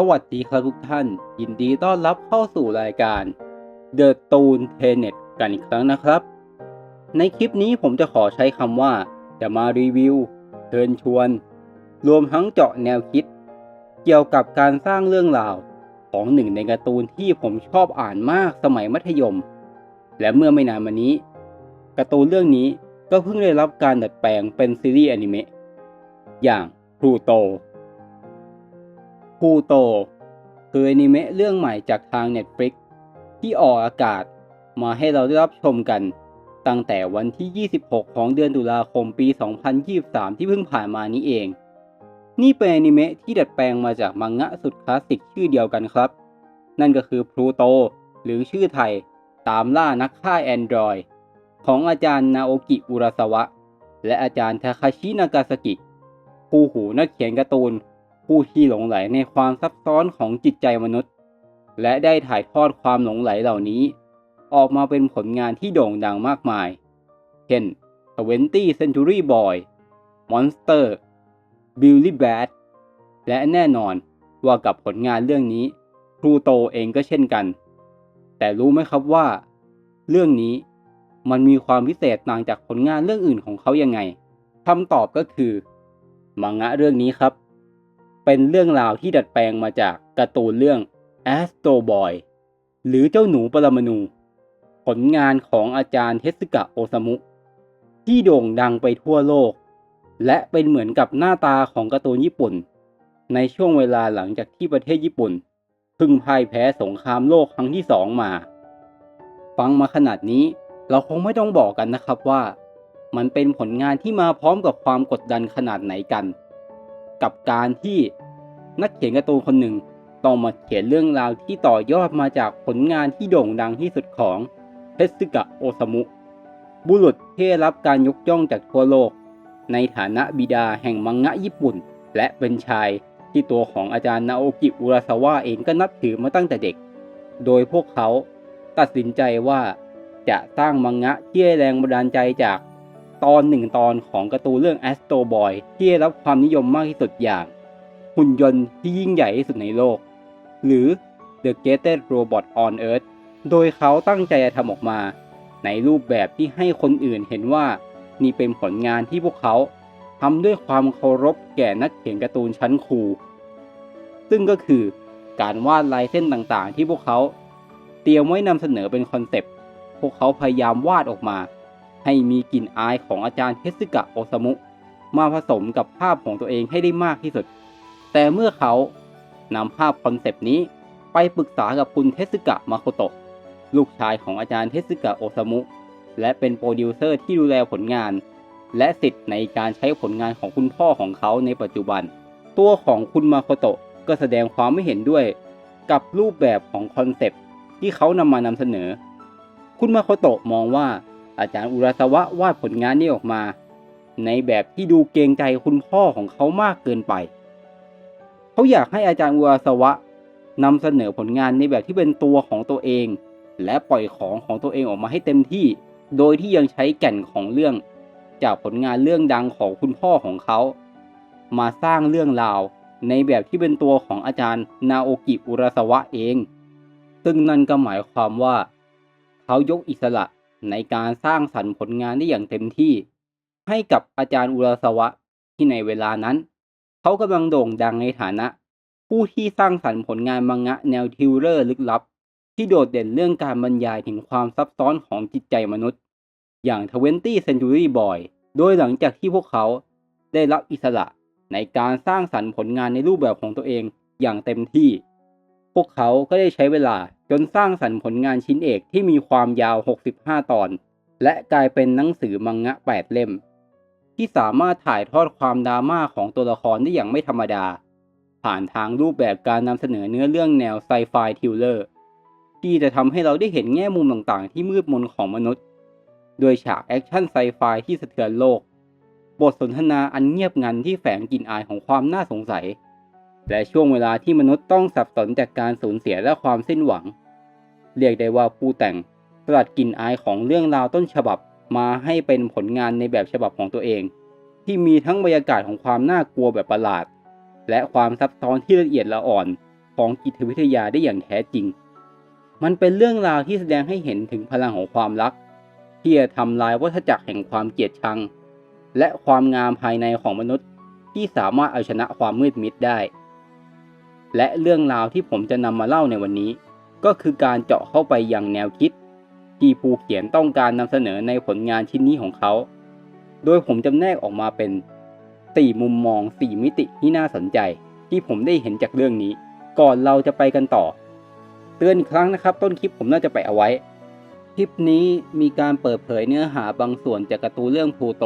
สวัสดีครับทุกท่าน ยินดีต้อนรับเข้าสู่รายการ The Toon Tenet กันอีกครั้งนะครับ ในคลิปนี้ผมจะขอใช้คำว่า จะมารีวิว เชิญชวน รวมทั้งเจาะแนวคิด เกี่ยวกับการสร้างเรื่องราว ของหนึ่งในการ์ตูนที่ผมชอบอ่านมากสมัยมัธยม และเมื่อไม่นานมานี้การ์ตูนเรื่องนี้ก็เพิ่งได้รับการดัดแปลงเป็นซีรีส์อนิเมะอย่างพลูโต พูโตคืออนิเมะเรื่องใหม่จากทาง Netflix ที่ออกอากาศมาให้เราได้รับชมกัน ตั้งแต่วันที่ 26 ของเดือนตุลาคมปี 2023 ที่เพิ่งผ่านมานี้เอง นี่เป็นอนิเมะที่ดัดแปลงมาจากมังงะสุดคลาสสิกชื่อเดียวกันครับ นั่นก็คือพลูโตหรือชื่อไทย ตามล่านักฆ่าแอนดรอยของอาจารย์นาโอกิอุราสวะ และอาจารย์ทาคาชินากาสกิผู้หูนักเขียนการ์ตูน ผู้ที่หลงไหลในความซับซ้อนของจิตใจมนุษย์ และได้ถ่ายทอดความหลงไหลเหล่านี้ ออกมาเป็นผลงานที่โด่งดังมากมาย เช่น 20 Century Boy Monster Billy Bat และแน่นอนว่ากับผลงานเรื่องนี้ครูโตเองก็เช่นกัน แต่รู้ไหมครับว่า เรื่องนี้มันมีความพิเศษต่างจากผลงานเรื่องอื่นของเขายังไงคำตอบก็คือ มังงะเรื่องนี้ครับ เป็นเรื่องราวที่ดัดแปลงมาจากการ์ตูนเรื่อง Astro Boy หรือเจ้าหนูปรมาณูผลงานของอาจารย์เทสึกะโอซามุ ที่โด่งดังไปทั่วโลก และเป็นเหมือนกับหน้าตาของการ์ตูนญี่ปุ่น ในช่วงเวลาหลังจากที่ประเทศญี่ปุ่นพึ่งพ่ายแพ้สงครามโลกครั้งที่สองมา ฟังมาขนาดนี้เราคงไม่ต้องบอกกันนะครับว่า มันเป็นผลงานที่มาพร้อมกับความกดดันขนาดไหนกัน กับการที่นักเขียนการ์ตูนคนหนึ่งต้องมาเขียนเรื่องราวที่ต่อยอดมาจากผลงานที่โด่งดังที่สุดของเทสึกะโอซามุ บุรุษที่ได้รับการยกย่องจากทั่วโลก ในฐานะบิดาแห่งมังงะญี่ปุ่น และเป็นชายที่ตัวของอาจารย์นาโอกิอุราซาวะเองก็นับถือมาตั้งแต่เด็ก โดยพวกเขาตัดสินใจว่าจะสร้างมังงะที่ได้แรงบันดาลใจจาก ตอนหนึ่งตอนของการ์ตูนเรื่อง Astro Boy ที่ได้รับความนิยมมากที่สุดอย่าง หุ่นยนต์ที่ยิ่งใหญ่ที่สุดในโลก หรือ The Greatest Robot on Earth โดยเขาตั้งใจจะทำออกมา ในรูปแบบที่ให้คนอื่นเห็นว่า นี่เป็นผลงานที่พวกเขาทำด้วยความเคารพแก่นักเขียนการ์ตูนชั้นครู ซึ่งก็คือการวาดลายเส้นต่างๆ ที่พวกเขา เตรียมไว้นำเสนอเป็นคอนเซปต์ พวกเขาพยายามวาดออกมา ให้มีกลิ่นอายของอาจารย์เทสึกะโอซามุ มาผสมกับภาพของตัวเองให้ได้มากที่สุด แต่เมื่อเขานำภาพคอนเซปต์นี้ไปปรึกษากับคุณเทสึกะมาโคโตะลูกชายของอาจารย์เทสึกะโอซามุ และเป็นโปรดิวเซอร์ที่ดูแลผลงาน และสิทธิ์ในการใช้ผลงานของคุณพ่อของเขาในปัจจุบัน ตัวของคุณมาโคโตะก็แสดงความไม่เห็นด้วย กับรูปแบบของคอนเซปต์ที่เขานำมานำเสนอ คุณมาโคโตะมองว่า อาจารย์อุราสวะวาดผลงานนี้ออกมา ในแบบที่ดูเกรงใจคุณพ่อของเขามากเกินไป เขาอยากให้อาจารย์อุราสวะนำเสนอผลงานในแบบที่เป็นตัวของตัวเอง และปล่อยของของตัวเองออกมาให้เต็มที่ โดยที่ยังใช้แก่นของเรื่อง จากผลงานเรื่องดังของคุณพ่อของเขา มาสร้างเรื่องราวในแบบที่เป็นตัวของอาจารย์นาโอกิอุราสวะเอง ซึ่งนั่นก็หมายความว่า เขายกอิสระ ในการสร้างสรรค์ผลงานได้อย่างเต็มที่ ให้กับอาจารย์อุรสวะที่ในเวลานั้น เขากำลังโด่งดังในฐานะ ผู้ที่สร้างสรรค์ผลงานมังงะแนวทิวเลอร์ลึกลับ ที่โดดเด่นเรื่องการบรรยายถึงความซับซ้อนของจิตใจมนุษย์ อย่าง 20 Century Boy โดยหลังจากที่พวกเขาได้รับอิสระในการสร้างสรรค์ผลงานในรูปแบบของตัวเองอย่างเต็มที่ พวกเขาก็ได้ใช้เวลาจนสร้างสรรค์ผลงานชิ้นเอกที่มีความยาว 65 ตอน และกลายเป็นหนังสือมังงะ 8 เล่ม ที่สามารถถ่ายทอดความดราม่าของตัวละครได้อย่างไม่ธรรมดา ผ่านทางรูปแบบการนำเสนอเนื้อเรื่องแนวไซไฟทิลเลอร์ที่จะทำให้เราได้เห็นแง่มุมต่างๆ ที่มืดมนของมนุษย์ โดยฉากแอคชั่นไซไฟที่สะเทือนโลก บทสนทนาอันเงียบงันที่แฝงกลิ่นอายของความน่าสงสัย และช่วงเวลาที่มนุษย์ต้องสับสนจากการสูญเสียและความสิ้นหวัง เรียกได้ว่าผู้แต่งสลัดกลิ่นอายของเรื่องราวต้นฉบับมาให้เป็นผลงานในแบบฉบับของตัวเอง ที่มีทั้งบรรยากาศของความน่ากลัวแบบประหลาด และความซับซ้อนที่ละเอียดละอ่อนของจิตวิทยาได้อย่างแท้จริง มันเป็นเรื่องราวที่แสดงให้เห็นถึงพลังของความรัก ที่จะทำลายวัฏจักรแห่งความเกลียดชัง และความงามภายในของมนุษย์ที่สามารถเอาชนะความมืดมิดได้ และเรื่องราวที่ผมจะนำมาเล่าในวันนี้ ก็คือการเจาะเข้าไปยังแนวคิด ที่ผู้เขียนต้องการนำเสนอในผลงานชิ้นนี้ของเขา โดยผมจำแนกออกมาเป็น 4 มุมมอง 4 มิติที่น่าสนใจ ที่ผมได้เห็นจากเรื่องนี้ ก่อนเราจะไปกันต่อ เตือนอีกครั้งนะครับ ต้นคลิปผมน่าจะไปเอาไว้ คลิปนี้มีการเปิดเผยเนื้อหาบางส่วนจากการ์ตูนเรื่องพลูโต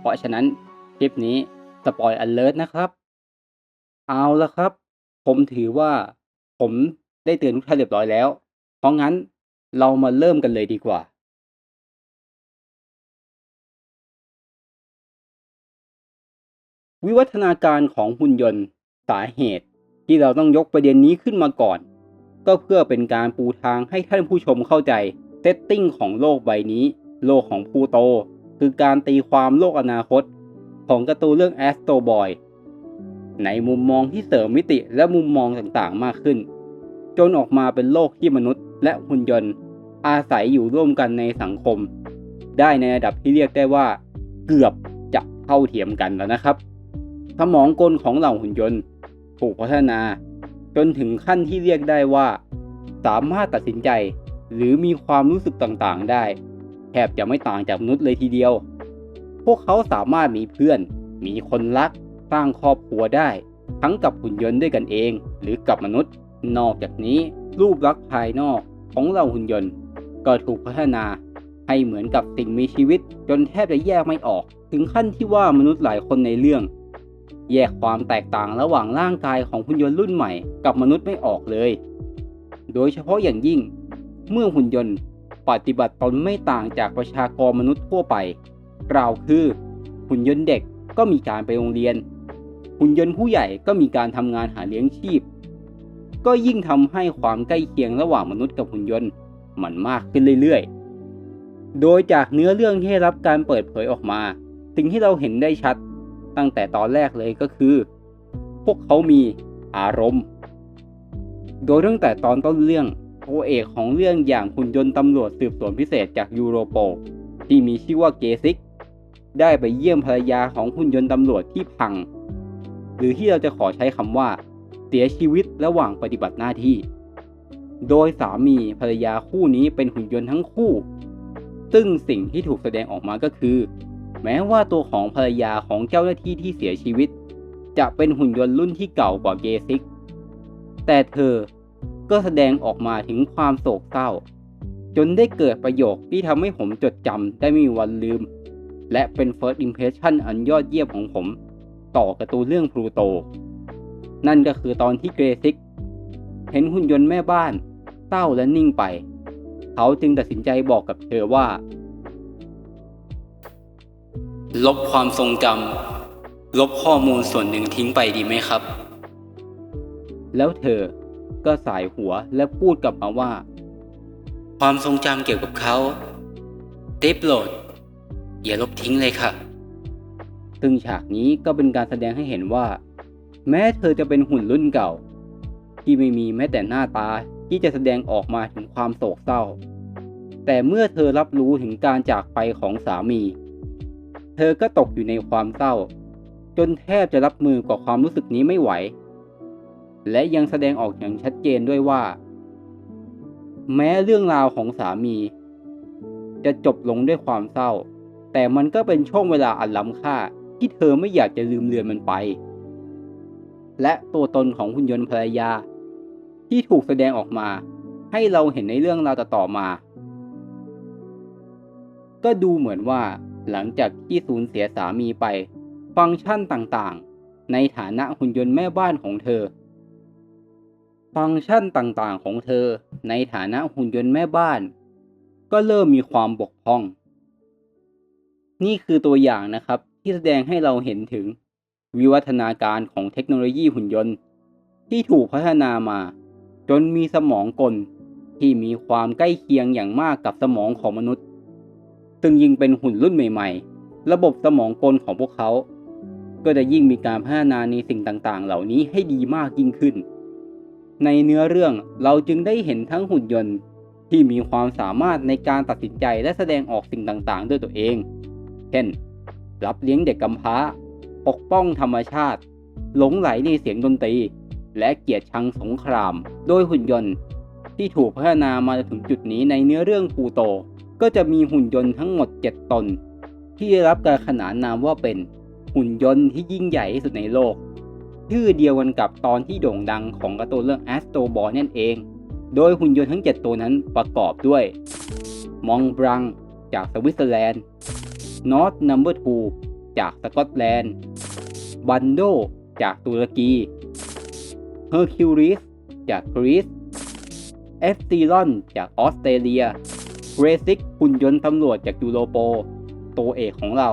เพราะฉะนั้นคลิปนี้สปอยอ l e r t นะครับ เอาละครับ ผมถือว่าผมได้เตือนทุกท่านเรียบร้อยแล้ว เพราะงั้นเรามาเริ่มกันเลยดีกว่า วิวัฒนาการของหุ่นยนต์สาเหตุที่เราต้องยกประเด็นนี้ขึ้นมาก่อน ก็เพื่อเป็นการปูทางให้ท่านผู้ชมเข้าใจเซตติ้งของโลกใบนี้ โลกของพูโต คือการตีความโลกอนาคต ของการ์ตูนเรื่อง Astro Boy ในมุมมองที่เสริมมิติและมุมมองต่างๆมากขึ้น จนออกมาเป็นโลกที่มนุษย์และหุ่นยนต์ อาศัยอยู่ร่วมกันในสังคม ได้ในระดับที่เรียกได้ว่า เกือบจะเท่าเทียมกันแล้วนะครับ สมองกลของเหล่าหุ่นยนต์ถูกพัฒนา จนถึงขั้นที่เรียกได้ว่า สามารถตัดสินใจหรือมีความรู้สึกต่างๆได้แทบจะไม่ต่างจากมนุษย์เลยทีเดียว พวกเขาสามารถมีเพื่อน มีคนรัก สร้างครอบครัวได้ ทั้งกับหุ่นยนต์ด้วยกันเอง หรือกับมนุษย์ นอกจากนี้ รูปลักษณ์ภายนอกของเราหุ่นยนต์ ก็ถูกพัฒนาให้เหมือนกับสิ่งมีชีวิต จนแทบจะแยกไม่ออก ถึงขั้นที่ว่ามนุษย์หลายคนในเรื่อง แยกความแตกต่างระหว่างร่างกายของหุ่นยนต์รุ่นใหม่กับมนุษย์ไม่ออกเลย โดยเฉพาะอย่างยิ่ง เมื่อหุ่นยนต์ปฏิบัติตนไม่ต่างจากประชากรมนุษย์ทั่วไป กล่าวคือหุ่นยนต์เด็กก็มีการไปโรงเรียน หุ่นยนต์ผู้ใหญ่ก็มีการทำงานหาเลี้ยงชีพ ก็ยิ่งทำให้ความใกล้เคียงระหว่างมนุษย์กับหุ่นยนต์มันมากขึ้นเรื่อยๆ โดยจากเนื้อเรื่องที่รับการเปิดเผยออกมา สิ่งที่เราเห็นได้ชัดตั้งแต่ตอนแรกเลยก็คือ พวกเขามีอารมณ์ โดยตั้งแต่ตอนต้นเรื่องตัวเอกของเรื่องอย่างหุ่นยนต์ตำรวจสืบสวนพิเศษจากยูโรโปที่มีชื่อว่าเกซิก ได้ไปเยี่ยมภรรยาของหุ่นยนต์ตำรวจที่พัง รือที่เราจะขอใช้คำว่า เสียชีวิตระหว่างปฏิบัติหน้าที่ โดยสามีภรรยาคู่นี้เป็นหุ่นยนต์ทั้งคู่ ซึ่งสิ่งที่ถูกแสดงออกมาก็คือ แม้ว่าตัวของภรรยาของเจ้าหน้าที่ที่เสียชีวิต จะเป็นหุ่นยนต์รุ่นที่เก่ากว่าเกซิก แต่เธอก็แสดงออกมาถึงความโศกเศร้า จนได้เกิดประโยคที่ทำให้ผมจดจำได้ไม่มีวันลืม และเป็น first impression อันยอดเยี่ยมของผม ต่อการ์ตูนเรื่องพลูโต นั่นก็คือตอนที่เกรซิก เห็นหุ่นยนต์แม่บ้านเศร้าและนิ่งไป เขาจึงตัดสินใจบอกกับเธอว่า ลบความทรงจำลบข้อมูลส่วนหนึ่งทิ้งไปดีไหมครับ แล้วเธอก็สายหัวและพูดกลับมาว่า ความทรงจำเกี่ยวกับเขาได้โปรดอย่าลบทิ้งเลยค่ะ ซึ่งฉากนี้ก็เป็นการแสดงให้เห็นว่า แม้เธอจะเป็นหุ่นรุ่นเก่า ที่ไม่มีแม้แต่หน้าตาที่จะแสดงออกมาถึงความโศกเศร้า แต่เมื่อเธอรับรู้ถึงการจากไปของสามี เธอก็ตกอยู่ในความเศร้า จนแทบจะรับมือกับความรู้สึกนี้ไม่ไหว และยังแสดงออกอย่างชัดเจนด้วยว่า แม้เรื่องราวของสามี จะจบลงด้วยความเศร้า แต่มันก็เป็นช่วงเวลาอันล้ำค่า ที่เธอไม่อยากจะลืมเลือนมันไป และตัวตนของหุ่นยนต์ภรรยา ที่ถูกแสดงออกมา ให้เราเห็นในเรื่องราวต่อมา ก็ดูเหมือนว่าหลังจากที่สูญเสียสามีไป ฟังก์ชันต่างๆ ในฐานะหุ่นยนต์แม่บ้านของเธอ ฟังก์ชันต่างๆ ของเธอ ในฐานะหุ่นยนต์แม่บ้าน ก็เริ่มมีความบกพร่อง นี่คือตัวอย่างนะครับ ที่แสดงให้เราเห็นถึงวิวัฒนาการของเทคโนโลยีหุ่นยนต์ ที่ถูกพัฒนามา จนมีสมองกลที่มีความใกล้เคียงอย่างมากกับสมองของมนุษย์ ซึ่งยิ่งเป็นหุ่นรุ่นใหม่ ๆ ระบบสมองกลของพวกเขา ก็จะยิ่งมีการพัฒนาในสิ่งต่างๆ เหล่านี้ให้ดีมากยิ่งขึ้น ในเนื้อเรื่องเราจึงได้เห็นทั้งหุ่นยนต์ที่มีความสามารถในการตัดสินใจและแสดงออกสิ่งต่างๆ ด้วยตัวเอง เช่น รับเลี้ยงเด็กกำพร้า ปกป้องธรรมชาติ หลงไหลในเสียงดนตรี และเกียรติชังสงคราม โดยหุ่นยนต์ ที่ถูกพัฒนามาถึงจุดนี้ในเนื้อเรื่องปูโต ก็จะมีหุ่นยนต์ทั้งหมด 7 ตน ที่ได้รับการขนานนามว่าเป็นหุ่นยนต์ที่ยิ่งใหญ่ที่สุดในโลก ชื่อเดียวกันกับตอนที่โด่งดังของการ์ตูนเรื่อง Astro Boy นั่นเอง โดยหุ่นยนต์ทั้ง 7 ตัวนั้นประกอบด้วย มองบรังจากสวิตเซอร์แลนด์ นอตนัมเบอร์2จากสกอตแลนด์บันโดจากตุรกีเฮอร์คิวริสจากกรีซเอฟซีลอนจากออสเตรเลียเรซิกหุ่นยนต์ตำรวจจากยูโรโป ตัวเอกของเรา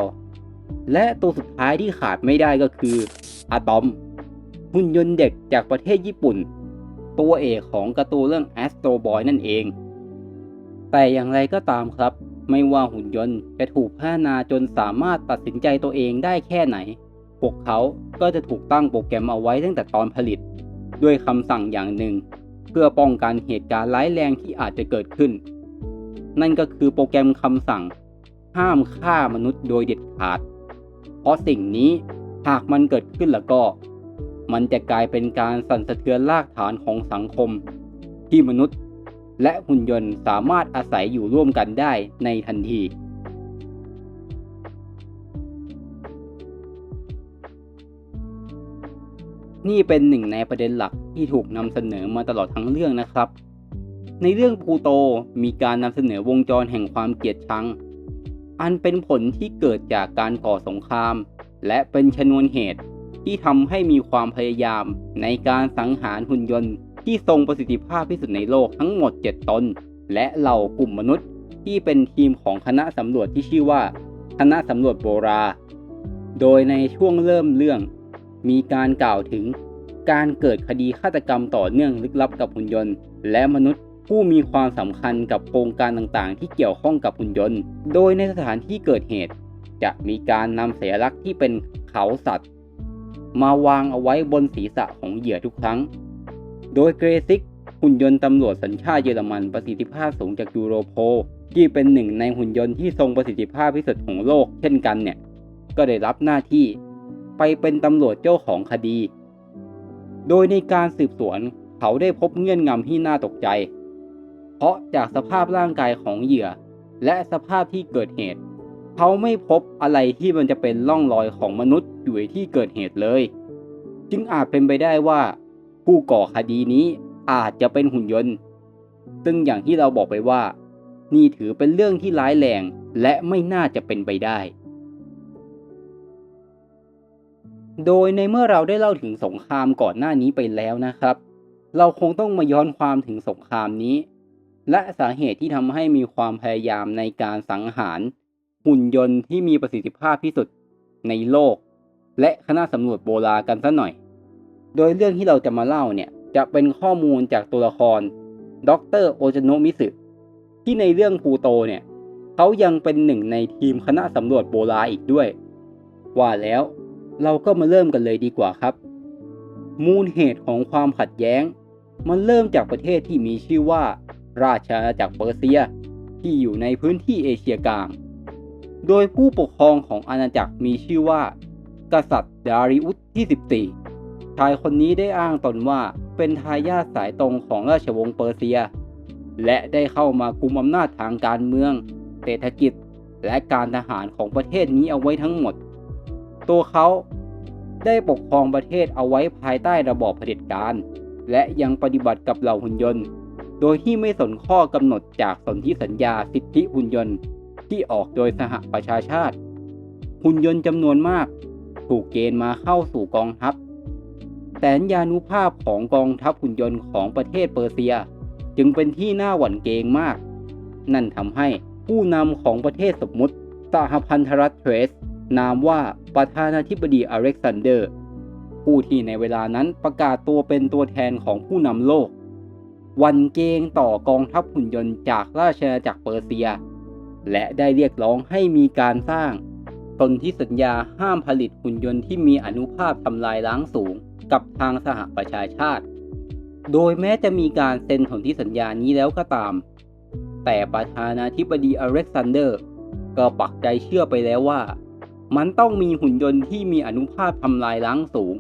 และตัวสุดท้ายที่ขาดไม่ได้ก็คืออะตอม หุ่นยนต์เด็กจากประเทศญี่ปุ่น ตัวเอกของการ์ตูนเรื่อง Astro Boy นั่นเอง แต่อย่างไรก็ตามครับ ไม่ว่าหุ่นยนต์จะถูกพัฒนาจนสามารถตัดสินใจตัวเองได้แค่ไหน พวกเขาก็จะถูกตั้งโปรแกรมเอาไว้ตั้งแต่ตอนผลิต ด้วยคำสั่งอย่างหนึ่ง เพื่อป้องกันเหตุการณ์ร้ายแรงที่อาจจะเกิดขึ้น นั่นก็คือโปรแกรมคำสั่ง ห้ามฆ่ามนุษย์โดยเด็ดขาด เพราะสิ่งนี้หากมันเกิดขึ้นแล้วก็ มันจะกลายเป็นการสั่นสะเทือนรากฐานของสังคม ที่มนุษย์ และหุ่นยนต์สามารถอาศัยอยู่ร่วมกันได้ในทันที นี่เป็นหนึ่งในประเด็นหลักที่ถูกนำเสนอมาตลอดทั้งเรื่องนะครับ ในเรื่องพูโตมีการนำเสนอวงจรแห่งความเกลียดชัง อันเป็นผลที่เกิดจากการก่อสงคราม และเป็นชนวนเหตุที่ทำให้มีความพยายามในการสังหารหุ่นยนต์ ที่ทรงประสิทธิภาพที่สุดในโลกทั้งหมด 7 ตน และเหล่ากลุ่มมนุษย์ที่เป็นทีมของคณะสำรวจที่ชื่อว่า คณะสำรวจโบรา โดยในช่วงเริ่มเรื่อง มีการกล่าวถึงการเกิดคดีฆาตกรรมต่อเนื่องลึกลับกับหุ่นยนต์ และมนุษย์ผู้มีความสำคัญกับโครงการต่างๆ ที่เกี่ยวข้องกับหุ่นยนต์ โดยในสถานที่เกิดเหตุ จะมีการนำสัญลักษณ์ที่เป็นเขาสัตว์ มาวางเอาไว้บนศีรษะของเหยื่อทุกครั้ง โดยเกรซิกหุ่นยนต์ตำรวจสัญชาติเยอรมันประสิทธิภาพสูงจากยูโรโพที่เป็นหนึ่งในหุ่นยนต์ที่ทรงประสิทธิภาพที่สุดของโลก เช่นกันเนี่ย ก็ได้รับหน้าที่ ไปเป็นตำรวจเจ้าของคดี โดยในการสืบสวนเขาได้พบเงื่อนงำที่น่าตกใจ เพราะจากสภาพร่างกายของเหยื่อ และสภาพที่เกิดเหตุ เขาไม่พบอะไรที่มันจะเป็นร่องรอยของมนุษย์อยู่ที่เกิดเหตุเลย จึงอาจเป็นไปได้ว่า ผู้ก่อคดีนี้อาจจะเป็นหุ่นยนต์ ซึ่งอย่างที่เราบอกไปว่า นี่ถือเป็นเรื่องที่ร้ายแรงและไม่น่าจะเป็นไปได้ โดยในเมื่อเราได้เล่าถึงสงครามก่อนหน้านี้ไปแล้วนะครับ เราคงต้องมาย้อนความถึงสงครามนี้ และสาเหตุที่ทำให้มีความพยายามในการสังหารหุ่นยนต์ที่มีประสิทธิภาพที่สุดในโลก และคณะสำรวจโบราณกันซะหน่อย โดยเรื่องที่เราจะมาเล่าเนี่ยจะเป็นข้อมูลจากตัวละครดรโอจโนมิสึที่ในเรื่องพูโตเนี่ยเขายังเป็นหนึ่งในทีมคณะสำรวจโบราอีกด้วย ว่าแล้วเราก็มาเริ่มกันเลยดีกว่าครับ มูลเหตุของความขัดแย้ง มันเริ่มจากประเทศที่มีชื่อว่า ราชอาณาจักรเปอร์เซีย ที่อยู่ในพื้นที่เอเชียกลาง โดยผู้ปกครองของอาณาจักรมีชื่อว่า กษัตริย์ดาริอุสที่ 14 ชายคนนี้ได้อ้างตนว่าเป็นทายาทสายตรงของราชวงศ์เปอร์เซีย และได้เข้ามากุมอำนาจทางการเมือง เศรษฐกิจ และการทหารของประเทศนี้เอาไว้ทั้งหมด ตัวเขาได้ปกครองประเทศเอาไว้ภายใต้ระบอบเผด็จการ และยังปฏิบัติกับเหล่าหุ่นยนต์ โดยที่ไม่สนข้อกำหนดจากสนธิสัญญาสิทธิหุ่นยนต์ที่ออกโดยสหประชาชาติ หุ่นยนต์จำนวนมาก ถูกเกณฑ์มาเข้าสู่กองทัพ แสนยานุภาพของกองทัพหุ่นยนต์ของประเทศเปอร์เซีย จึงเป็นที่น่าหวั่นเกรงมาก นั่นทำให้ผู้นำของประเทศสมมุติสหพันธรัฐเทรส นามว่าประธานาธิบดีอเล็กซานเดอร์ ผู้ที่ในเวลานั้นประกาศตัวเป็นตัวแทนของผู้นำโลก วันเกงต่อกองทัพหุ่นยนต์จากราชอาณาจักรเปอร์เซีย และได้เรียกร้องให้มีการสร้างสนธิสัญญาห้ามผลิตหุ่นยนต์ที่มีอนุภาพทำลายล้างสูง กับทางสหประชาชาติ โดยแม้จะมีการเซ็นสนธิสัญญานี้แล้วก็ตาม แต่ประธานาธิบดีอเล็กซานเดอร์ ก็ปักใจเชื่อไปแล้วว่า มันต้องมีหุ่นยนต์ที่มีอนุภาพทำลายล้างสูง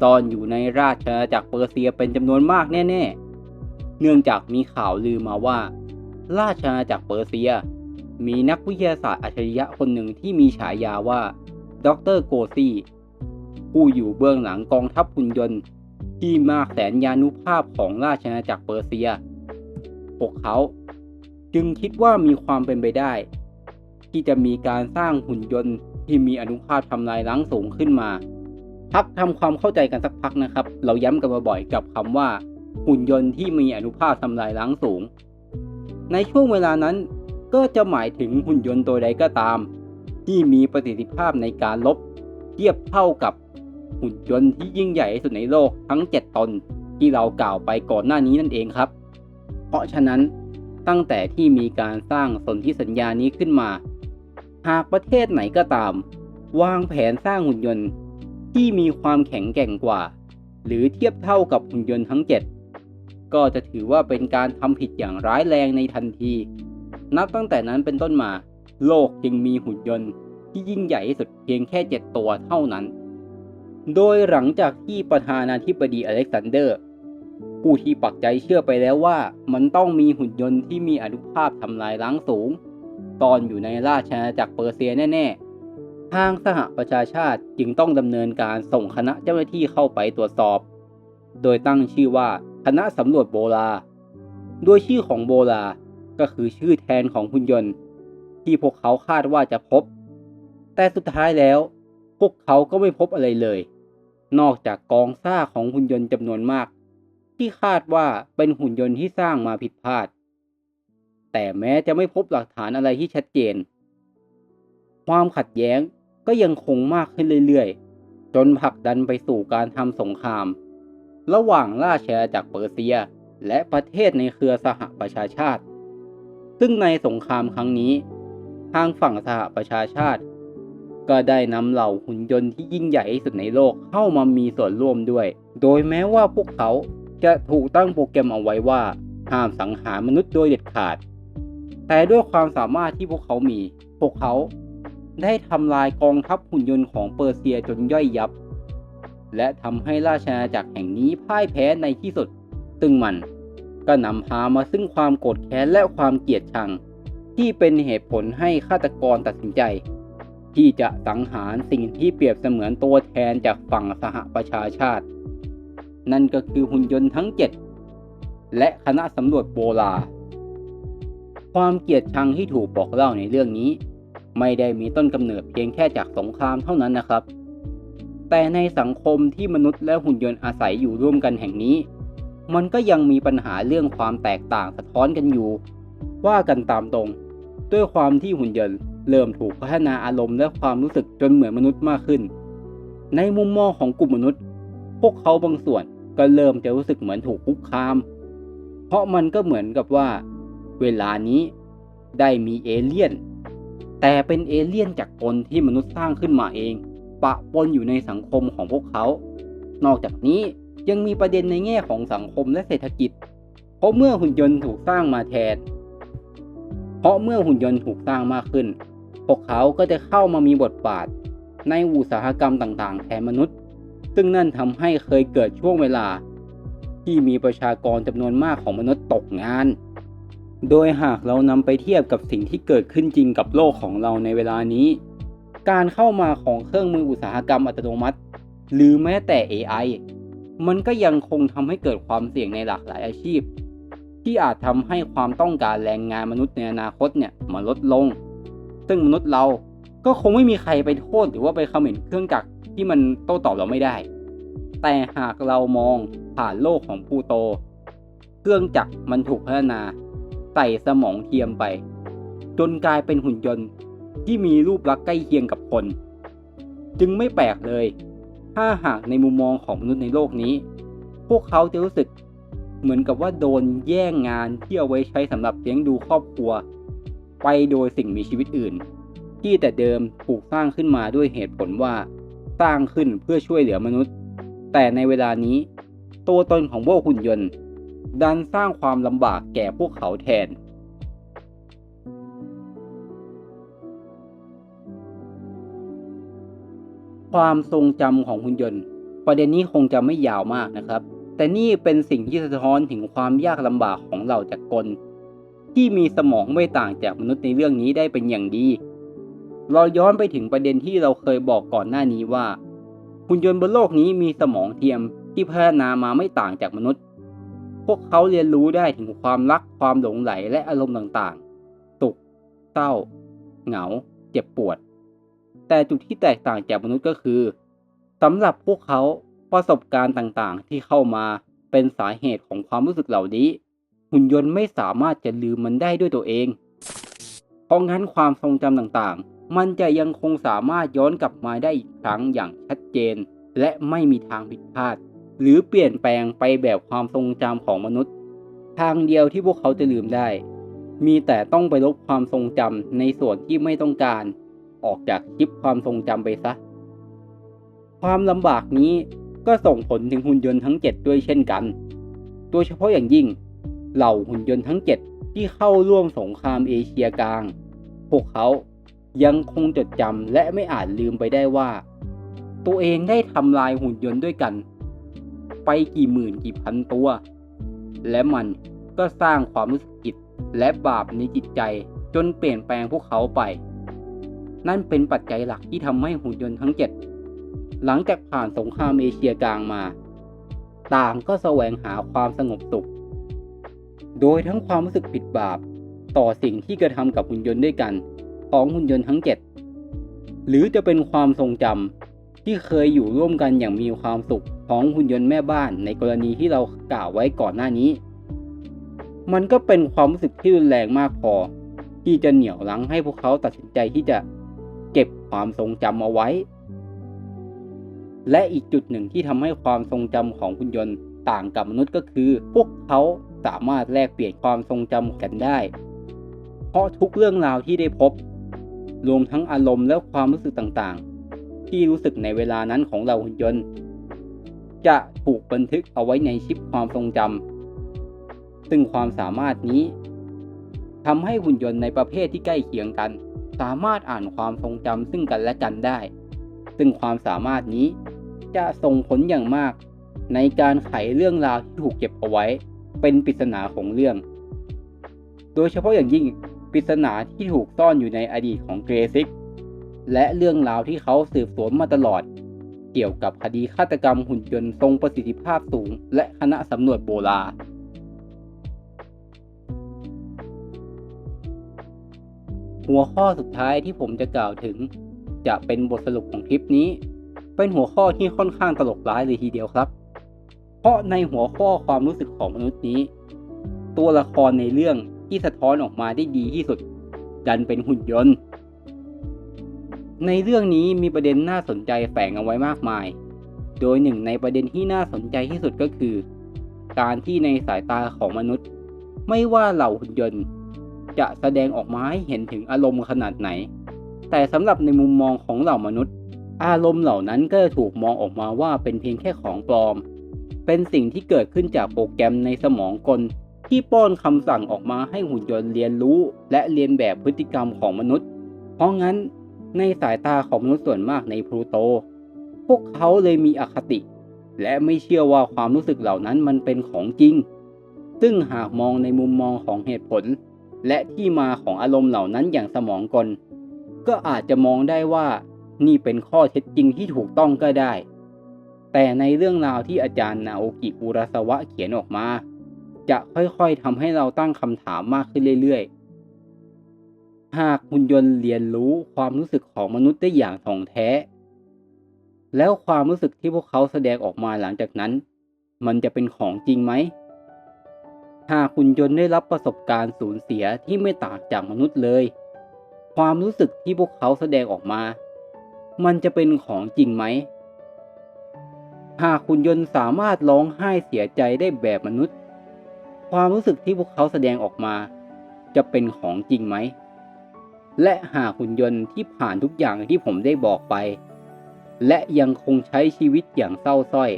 ซ่อนอยู่ในราชอาณาจักรเปอร์เซียเป็นจำนวนมากแน่ ๆ เนื่องจากมีข่าวลือมาว่า ราชอาณาจักรเปอร์เซีย มีนักวิทยาศาสตร์อัจฉริยะคนหนึ่งที่มีฉายาว่าด็อกเตอร์โกซี่ ผู้อยู่เบื้องหลังกองทัพหุ่นยนต์ ที่มากแสนยานุภาพของราชอาณาจักรเปอร์เซีย พวกเขาจึงคิดว่ามีความเป็นไปได้ ที่จะมีการสร้างหุ่นยนต์ที่มีอนุภาพทำลายล้างสูงขึ้นมา พักทำความเข้าใจกันสักพักนะครับ เราย้ำกันมาบ่อยกับคำว่า หุ่นยนต์ที่มีอนุภาพทำลายล้างสูง ในช่วงเวลานั้นก็จะหมายถึงหุ่นยนต์ตัวใดก็ตาม ที่มีประสิทธิภาพในการลบ เทียบเท่ากับ หุ่นยนต์ที่ยิ่งใหญ่ที่สุดในโลกทั้ง 7 ตนที่เรากล่าวไปก่อนหน้านี้นั่นเองครับ เพราะฉะนั้นตั้งแต่ที่มีการสร้างสนธิสัญญานี้ขึ้นมา หากประเทศไหนก็ตาม วางแผนสร้างหุ่นยนต์ที่มีความแข็งแกร่งกว่า หรือเทียบเท่ากับหุ่นยนต์ทั้ง 7 ก็จะถือว่าเป็นการทำผิดอย่างร้ายแรงในทันที นับตั้งแต่นั้นเป็นต้นมา โลกจึงมีหุ่นยนต์ที่ยิ่งใหญ่ที่สุดเพียงแค่ 7 ตัวเท่านั้น โดยหลังจากที่ประธานาธิบดีอเล็กซานเดอร์ ผู้ที่ปักใจเชื่อไปแล้วว่ามันต้องมีหุ่นยนต์ที่มีอนุภาพทำลายล้างสูง ตอนอยู่ในราชอาณาจักรเปอร์เซียแน่ๆ ทางสหประชาชาติจึงต้องดำเนินการส่งคณะเจ้าหน้าที่เข้าไปตรวจสอบ โดยตั้งชื่อว่าคณะสำรวจโบรา โดยชื่อของโบรา ก็คือชื่อแทนของหุ่นยนต์ ที่พวกเขาคาดว่าจะพบ แต่สุดท้ายแล้ว พวกเขาก็ไม่พบอะไรเลย นอกจากกองซาของหุ่นยนต์จำนวนมาก ที่คาดว่าเป็นหุ่นยนต์ที่สร้างมาผิดพลาด แต่แม้จะไม่พบหลักฐานอะไรที่ชัดเจน ความขัดแย้งก็ยังคงมากขึ้นเรื่อยๆ จนผลักดันไปสู่การทำสงคราม ระหว่างราชอาณาจักรเปอร์เซีย และประเทศในเครือสหประชาชาติ ซึ่งในสงครามครั้งนี้ ทางฝั่งสหประชาชาติ ก็ได้นำเหล่าหุ่นยนต์ที่ยิ่งใหญ่ที่สุดในโลกเข้ามามีส่วนร่วมด้วย โดยแม้ว่าพวกเขาจะถูกตั้งโปรแกรมเอาไว้ว่าห้ามสังหารมนุษย์โดยเด็ดขาด แต่ด้วยความสามารถที่พวกเขามี พวกเขาได้ทำลายกองทัพหุ่นยนต์ของเปอร์เซียจนย่อยยับ และทำให้ราชอาณาจักรแห่งนี้พ่ายแพ้ในที่สุด ซึ่งมันก็นำพามาซึ่งความโกรธแค้นและความเกลียดชัง ที่เป็นเหตุผลให้ฆาตกรตัดสินใจ ที่จะสังหารสิ่งที่เปรียบเสมือนตัวแทนจากฝั่งสหประชาชาติ นั่นก็คือหุ่นยนต์ทั้ง 7 และคณะสำรวจโบราความเกลียดชังที่ถูกบอกเล่าในเรื่องนี้ ไม่ได้มีต้นกำเนิดเพียงแค่จากสงครามเท่านั้นนะครับ แต่ในสังคมที่มนุษย์และหุ่นยนต์อาศัยอยู่ร่วมกันแห่งนี้ มันก็ยังมีปัญหาเรื่องความแตกต่างสะท้อนกันอยู่ ว่ากันตามตรง ด้วยความที่หุ่นยนต์ เริ่มถูกพัฒนาอารมณ์และความรู้สึกจนเหมือนมนุษย์มากขึ้น ในมุมมองของกลุ่มมนุษย์ พวกเขาบางส่วนก็เริ่มจะรู้สึกเหมือนถูกคุกคาม เพราะมันก็เหมือนกับว่า เวลานี้ได้มีเอเลี่ยน แต่เป็นเอเลี่ยนจากตนที่มนุษย์สร้างขึ้นมาเอง ปะปนอยู่ในสังคมของพวกเขา นอกจากนี้ยังมีประเด็นในแง่ของสังคมและเศรษฐกิจ เพราะเมื่อหุ่นยนต์ถูกสร้างมาแทน เพราะเมื่อหุ่นยนต์ถูกสร้างมากขึ้น พวกเขาก็จะเข้ามามีบทบาทในอุตสาหกรรมต่างๆ แทนมนุษย์ ซึ่งนั่นทำให้เคยเกิดช่วงเวลา ที่มีประชากรจำนวนมากของมนุษย์ตกงาน โดยหากเรานำไปเทียบกับสิ่งที่เกิดขึ้นจริงกับโลกของเราในเวลานี้ การเข้ามาของเครื่องมืออุตสาหกรรมอัตโนมัติ หรือแม้แต่ AI มันก็ยังคงทำให้เกิดความเสี่ยงในหลากหลายอาชีพ ที่อาจทำให้ความต้องการแรงงานมนุษย์ในอนาคตเนี่ยมาลดลง ซึ่งมนุษย์เราก็คงไม่มีใครไปโทษหรือว่าไปคอมเมนต์เครื่องจักรที่มันโต้ตอบเราไม่ได้ แต่หากเรามองผ่านโลกของพูโต เครื่องจักรมันถูกพัฒนา ใส่สมองเทียมไป จนกลายเป็นหุ่นยนต์ที่มีรูปลักษณ์ใกล้เคียงกับคน จึงไม่แปลกเลย ถ้าหากในมุมมองของมนุษย์ในโลกนี้ พวกเขาจะรู้สึกเหมือนกับว่าโดนแย่งงานที่เอาไว้ใช้สำหรับเลี้ยงดูครอบครัว ไปโดยสิ่งมีชีวิตอื่น ที่แต่เดิมถูกสร้างขึ้นมาด้วยเหตุผลว่าสร้างขึ้นเพื่อช่วยเหลือมนุษย์ แต่ในเวลานี้ ตัวตนของพวกหุ่นยนต์ ดันสร้างความลำบากแก่พวกเขาแทน ความทรงจำของหุ่นยนต์ ประเด็นนี้คงจะไม่ยาวมากนะครับ แต่นี่เป็นสิ่งที่สะท้อนถึงความยากลำบากของเหล่าจักรกล ที่มีสมองไม่ต่างจากมนุษย์ในเรื่องนี้ได้เป็นอย่างดี เราย้อนไปถึงประเด็นที่เราเคยบอกก่อนหน้านี้ว่าหุ่นยนต์บนโลกนี้มีสมองเทียมที่พัฒนามาไม่ต่างจากมนุษย์ พวกเขาเรียนรู้ได้ถึงความรักความหลงไหลและอารมณ์ต่างๆสุขเศร้า เหงา เจ็บปวด แต่จุดที่แตกต่างจากมนุษย์ก็คือสำหรับพวกเขาประสบการณ์ต่างๆ ที่เข้ามาเป็นสาเหตุของความรู้สึกเหล่านี้ หุ่นยนต์ไม่สามารถจะลืมมันได้ด้วยตัวเอง เพราะงั้นความทรงจำต่างๆ มันจะยังคงสามารถย้อนกลับมาได้อีกครั้งอย่างชัดเจน และไม่มีทางผิดพลาด หรือเปลี่ยนแปลงไปแบบความทรงจำของมนุษย์ ทางเดียวที่พวกเขาจะลืมได้ มีแต่ต้องไปลบความทรงจำในส่วนที่ไม่ต้องการ ออกจากชิปความทรงจำไปซะ ความลำบากนี้ก็ส่งผลถึงหุ่นยนต์ทั้ง 7 ด้วยเช่นกัน โดยเฉพาะอย่างยิ่ง เหล่าหุ่นยนต์ทั้ง 7 ที่เข้าร่วมสงครามเอเชียกลาง พวกเขายังคงจดจำและไม่อาจลืมไปได้ว่า ตัวเองได้ทำลายหุ่นยนต์ด้วยกัน ไปกี่หมื่นกี่พันตัว และมันก็สร้างความรู้สึกผิดและบาปในจิตใจจนเปลี่ยนแปลงพวกเขาไป นั่นเป็นปัจจัยหลักที่ทำให้หุ่นยนต์ทั้ง 7 หลังจากผ่านสงครามเอเชียกลางมา ต่างก็แสวงหาความสงบสุข โดยทั้งความรู้สึกผิดบาป ต่อสิ่งที่กระทำกับหุ่นยนต์ด้วยกัน ของหุ่นยนต์ทั้ง 7 หรือจะเป็นความทรงจำที่เคยอยู่ร่วมกันอย่างมีความสุขของหุ่นยนต์แม่บ้านในกรณีที่เรากล่าวไว้ก่อนหน้านี้ มันก็เป็นความรู้สึกที่รุนแรงมากพอ ที่จะเหนี่ยวรั้งให้พวกเขาตัดสินใจที่จะเก็บความทรงจำเอาไว้ และอีกจุดหนึ่งที่ทำให้ความทรงจำของหุ่นยนต์ต่างกับมนุษย์ก็คือ พวกเขา สามารถแลกเปลี่ยนความทรงจำกันได้ เพราะทุกเรื่องราวที่ได้พบ รวมทั้งอารมณ์และความรู้สึกต่างๆ ที่รู้สึกในเวลานั้นของเราหุ่นยนต์ จะถูกบันทึกเอาไว้ในชิปความทรงจำซึ่งความสามารถนี้ทำให้หุ่นยนต์ในประเภทที่ใกล้เคียงกัน สามารถอ่านความทรงจำซึ่งกันและกันได้ ซึ่งความสามารถนี้จะส่งผลอย่างมากในการไขเรื่องราวที่ถูกเก็บเอาไว้ เป็นปริศนาของเรื่อง โดยเฉพาะอย่างยิ่งปริศนาที่ถูกซ่อนอยู่ในอดีตของเกรซิก และเรื่องราวที่เขาสืบสวนมาตลอด เกี่ยวกับคดีฆาตกรรมหุ่นยนต์ทรงประสิทธิภาพสูง และคณะสำรวจโบราณหัวข้อสุดท้ายที่ผมจะกล่าวถึง จะเป็นบทสรุปของคลิปนี้ เป็นหัวข้อที่ค่อนข้างตลกร้ายเลยทีเดียวครับ เพราะในหัวข้อความรู้สึกของมนุษย์นี้ ตัวละครในเรื่องที่สะท้อนออกมาได้ดีที่สุด ดันเป็นหุ่นยนต์ ในเรื่องนี้มีประเด็นน่าสนใจแฝงเอาไว้มากมาย โดยหนึ่งในประเด็นที่น่าสนใจที่สุดก็คือ การที่ในสายตาของมนุษย์ ไม่ว่าเหล่าหุ่นยนต์ จะแสดงออกมาให้เห็นถึงอารมณ์ขนาดไหน แต่สำหรับในมุมมองของเหล่ามนุษย์ อารมณ์เหล่านั้นก็ถูกมองออกมาว่าเป็นเพียงแค่ของปลอม เป็นสิ่งที่เกิดขึ้นจากโปรแกรมในสมองกล ที่ป้อนคำสั่งออกมาให้หุ่นยนต์เรียนรู้ และเรียนแบบพฤติกรรมของมนุษย์ เพราะงั้นในสายตาของมนุษย์ส่วนมากในพลูโต พวกเขาเลยมีอคติ และไม่เชื่อว่าความรู้สึกเหล่านั้นมันเป็นของจริง ซึ่งหากมองในมุมมองของเหตุผล และที่มาของอารมณ์เหล่านั้นอย่างสมองกล ก็อาจจะมองได้ว่านี่เป็นข้อเท็จจริงที่ถูกต้องก็ได้ แต่ในเรื่องราวที่อาจารย์นาโอกิอุราสวะเขียนออกมา จะค่อยๆทำให้เราตั้งคำถามมากขึ้นเรื่อยๆ หากหุ่นยนต์เรียนรู้ความรู้สึกของมนุษย์ได้อย่างถ่องแท้ แล้วความรู้สึกที่พวกเขาแสดงออกมาหลังจากนั้น มันจะเป็นของจริงไหม หากหุ่นยนต์ได้รับประสบการณ์สูญเสียที่ไม่ต่างจากมนุษย์เลย ความรู้สึกที่พวกเขาแสดงออกมา มันจะเป็นของจริงไหม หากหุ่นยนต์สามารถร้องไห้เสียใจได้แบบมนุษย์ ความรู้สึกที่พวกเขาแสดงออกมา จะเป็นของจริงไหม และหากหุ่นยนต์ที่ผ่านทุกอย่างที่ผมได้บอกไป และยังคงใช้ชีวิตอย่างเศร้าส้อย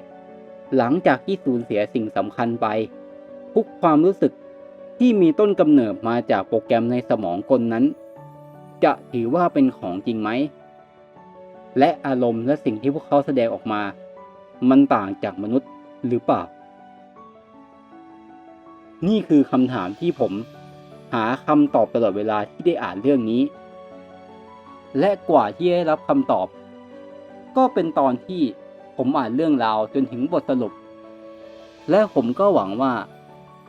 หลังจากที่สูญเสียสิ่งสำคัญไป ทุกความรู้สึกที่มีต้นกำเนิดมาจากโปรแกรมในสมองคนนั้น จะถือว่าเป็นของจริงไหม และอารมณ์และสิ่งที่พวกเขาแสดงออกมา มันต่างจากมนุษย์หรือเปล่า นี่คือคำถามที่ผม หาคำตอบตลอดเวลาที่ได้อ่านเรื่องนี้ และกว่าที่ได้รับคำตอบ ก็เป็นตอนที่ผมอ่านเรื่องราวจนถึงบทสรุป และผมก็หวังว่า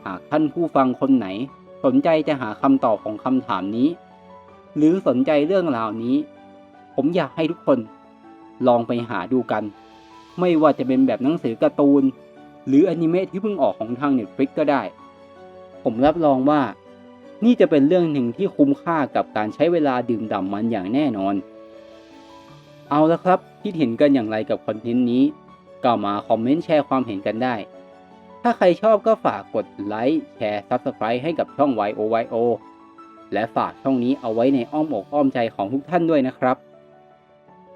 หากท่านผู้ฟังคนไหน สนใจจะหาคำตอบของคำถามนี้ หรือสนใจเรื่องราวนี้ ผมอยากให้ทุกคนลองไปหาดูกัน ไม่ว่าจะเป็นแบบหนังสือการ์ตูน หรืออนิเมะที่เพิ่งออกของทาง Netflix ก็ได้ ผมรับรองว่า นี่จะเป็นเรื่องหนึ่งที่คุ้มค่ากับการใช้เวลาดื่มด่ำมันอย่างแน่นอน เอาละครับคิดเห็นกันอย่างไรกับคอนเทนต์นี้ก็มาคอมเมนต์แชร์ความเห็นกันได้ ถ้าใครชอบก็ฝากกดไลค์แชร์ Subscribe ให้กับช่อง YOYO และฝากช่องนี้เอาไว้ในอ้อมอกอ้อมใจของทุกท่านด้วยนะครับ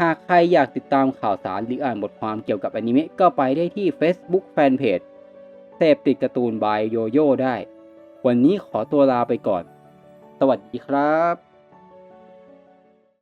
หากใครอยากติดตามข่าวสารหรืออ่านบทความเกี่ยวกับอนิเมะก็ไปได้ที่ Facebook Fanpage เสพติดการ์ตูนบายโยโย่ได้ วันนี้ขอตัวลาไปก่อน สวัสดีครับ